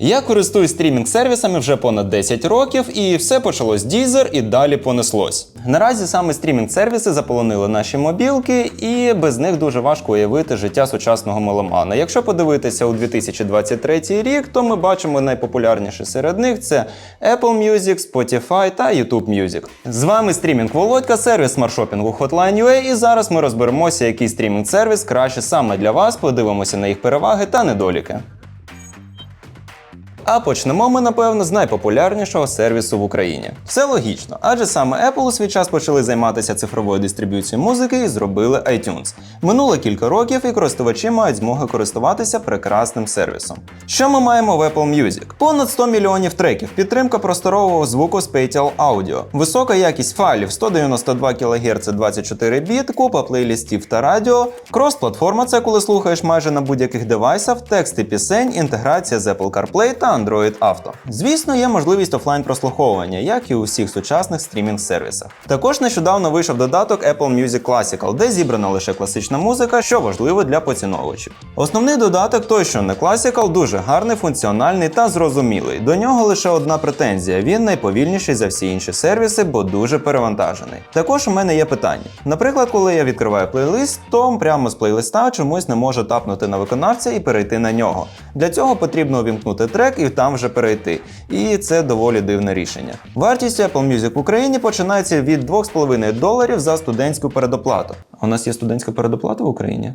Я користуюсь стрімінг-сервісами вже понад 10 років, і все почалось з Deezer і далі понеслось. Наразі саме стрімінг-сервіси заполонили наші мобілки, і без них дуже важко уявити життя сучасного меломана. Якщо подивитися у 2023 рік, то ми бачимо найпопулярніші серед них це Apple Music, Spotify та YouTube Music. З вами стрімінг Володька, сервіс смарт-шопінгу Hotline.ua, і зараз ми розберемося, який стрімінг-сервіс краще саме для вас. Подивимося на їх переваги та недоліки. А почнемо ми, напевно, з найпопулярнішого сервісу в Україні. Все логічно, адже саме Apple у свій час почали займатися цифровою дистриб'юцією музики і зробили iTunes. Минуло кілька років, і користувачі мають змогу користуватися прекрасним сервісом. Що ми маємо в Apple Music? Понад 100 мільйонів треків, підтримка просторового звуку Spatial Audio, висока якість файлів 192 кГц 24 біт, купа плейлістів та радіо, крос-платформа це коли слухаєш майже на будь-яких девайсах, тексти пісень, інтеграція з Apple CarPlay та Android Auto. Звісно, є можливість офлайн прослуховування, як і у всіх сучасних стрімінг-сервісах. Також нещодавно вийшов додаток Apple Music Classical, де зібрана лише класична музика, що важливо для поціновувачів. Основний додаток той, що не Classical, дуже гарний, функціональний та зрозумілий. До нього лише одна претензія: він найповільніший за всі інші сервіси, бо дуже перевантажений. Також у мене є питання. Наприклад, коли я відкриваю плейлист, то прямо з плейлиста чомусь не можу тапнути на виконавця і перейти на нього. Для цього потрібно увімкнути трек і там вже перейти. І це доволі дивне рішення. Вартість Apple Music в Україні починається від 2,5 доларів за студентську передоплату. У нас є студентська передоплата в Україні?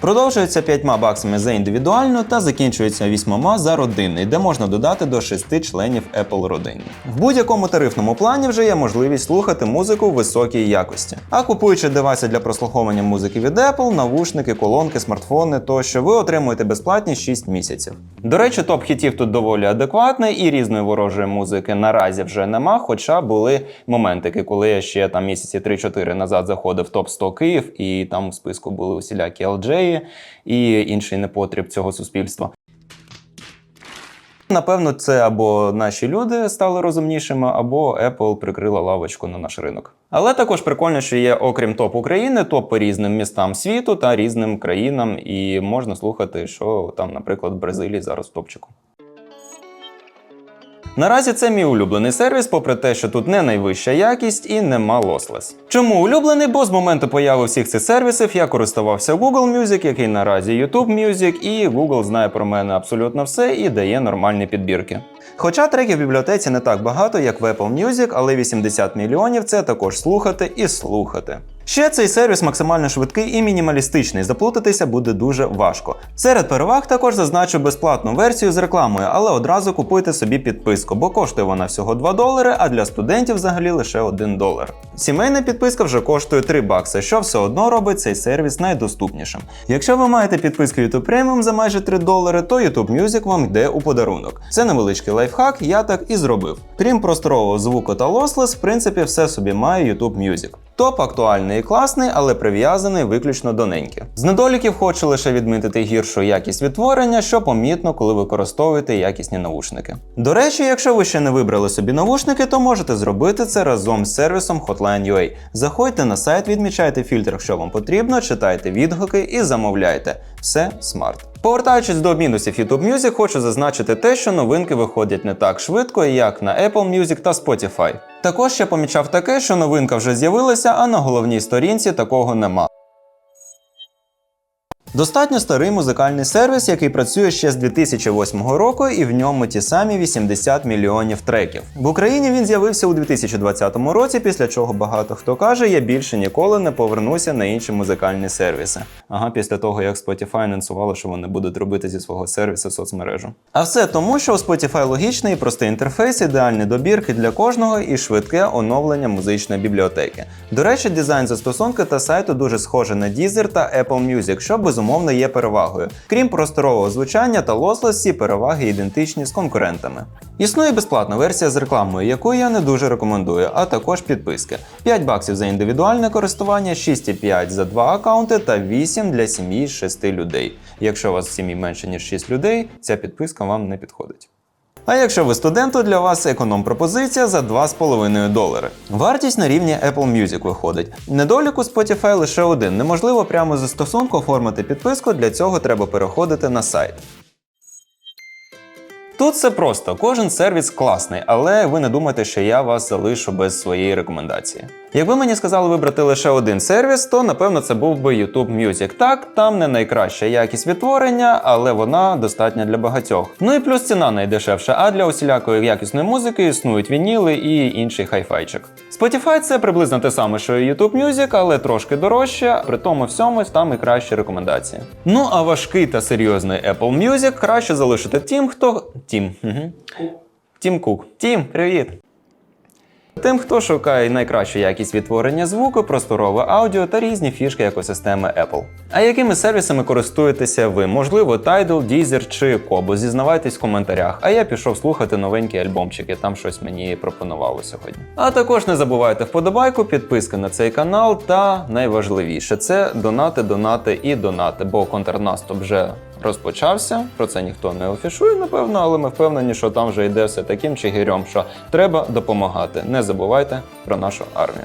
Продовжується 5 баксами за індивідуальну та закінчується 8 за родинний, де можна додати до 6 членів Apple родини. В будь-якому тарифному плані вже є можливість слухати музику високій якості. А купуючи девайси для прослуховування музики від Apple, навушники, колонки, смартфони тощо, ви отримуєте безплатні 6 місяців. До речі, топ хітів тут доволі адекватний і різної ворожої музики наразі вже нема, хоча були моментики, коли я ще там місяці 3-4 назад заходив в топ 100 Київ, і там у списку були усілякі LJ і інший непотріб цього суспільства. Напевно, це або наші люди стали розумнішими, або Apple прикрила лавочку на наш ринок. Але також прикольно, що є, окрім топ України, топ по різним містам світу та різним країнам, і можна слухати, що там, наприклад, в Бразилії зараз в топчику. Наразі це мій улюблений сервіс, попри те, що тут не найвища якість і нема лослес. Чому улюблений? Бо з моменту появи всіх цих сервісів я користувався Google Music, який наразі YouTube Music, і Google знає про мене абсолютно все і дає нормальні підбірки. Хоча треків в бібліотеці не так багато, як в Apple Music, але 80 мільйонів це також слухати і слухати. Ще цей сервіс максимально швидкий і мінімалістичний, заплутатися буде дуже важко. Серед переваг також зазначу безплатну версію з рекламою, але одразу купуйте собі підписку, бо коштує вона всього 2 долари, а для студентів взагалі лише 1 долар. Сімейна підписка вже коштує 3 бакси, що все одно робить цей сервіс найдоступнішим. Якщо ви маєте підписку YouTube Premium за майже 3 долари, то YouTube Music вам йде у подарунок. Це невеличкий лайфхак, я так і зробив. Крім просторового звуку та лослес, в принципі, все собі має YouTube Music. Топ актуальний і класний, але прив'язаний виключно до неньки. З недоліків хочу лише відмітити гіршу якість відтворення, що помітно, коли використовуєте якісні навушники. До речі, якщо ви ще не вибрали собі навушники, то можете зробити це разом з сервісом Hotline.ua. Заходьте на сайт, відмічайте фільтр, що вам потрібно, читайте відгуки і замовляйте. Все смарт. Повертаючись до мінусів YouTube Music, хочу зазначити те, що новинки виходять не так швидко, як на Apple Music та Spotify. Також я помічав таке, що новинка вже з'явилася, а на головній сторінці такого нема. Достатньо старий музикальний сервіс, який працює ще з 2008 року, і в ньому ті самі 80 мільйонів треків. В Україні він з'явився у 2020 році, після чого багато хто каже, я більше ніколи не повернуся на інші музикальні сервіси. Ага, після того як Spotify анонсувало, що вони будуть робити зі свого сервісу соцмережу. А все тому, що у Spotify логічний і простий інтерфейс, ідеальні добірки для кожного і швидке оновлення музичної бібліотеки. До речі, дизайн застосунку та сайту дуже схожий на Deezer та Apple Music, що безумовно є перевагою. Крім просторового звучання та лослості, переваги ідентичні з конкурентами. Існує безплатна версія з рекламою, яку я не дуже рекомендую, а також підписки. 5 баксів за індивідуальне користування, 6,5 за 2 аккаунти та 8 для сім'ї з 6 людей. Якщо у вас в сім'ї менше ніж 6 людей, ця підписка вам не підходить. А якщо ви студент, то для вас економ-пропозиція за 2,5 долари. Вартість на рівні Apple Music виходить. Недолік у Spotify лише один. Неможливо прямо зі стосунку оформити підписку, для цього треба переходити на сайт. Тут все просто, кожен сервіс класний, але ви не думайте, що я вас залишу без своєї рекомендації. Якби мені сказали вибрати лише один сервіс, то напевно це був би YouTube Music. Так, там не найкраща якість відтворення, але вона достатня для багатьох. Ну і плюс ціна найдешевша, а для усілякої якісної музики існують вініли і інший хайфайчик. Spotify це приблизно те саме, що і YouTube Music, але трошки дорожче, при тому всьому там і кращі рекомендації. Ну а важкий та серйозний Apple Music краще залишити тим, хто. Тім. Тім Кук. Тім, привіт! Тим, хто шукає найкращу якість відтворення звуку, просторове аудіо та різні фішки екосистеми Apple. А якими сервісами користуєтеся ви? Можливо, Tidal, Deezer чи Kobo? Зізнавайтесь в коментарях. А я пішов слухати новенькі альбомчики, там щось мені пропонувало сьогодні. А також не забувайте вподобайку, підписка на цей канал та найважливіше це донати, донати і донати, бо контрнаступ вже розпочався. Про це ніхто не офішує, напевно, але ми впевнені, що там вже йде все таким чигирем, що треба допомагати. Не забувайте про нашу армію.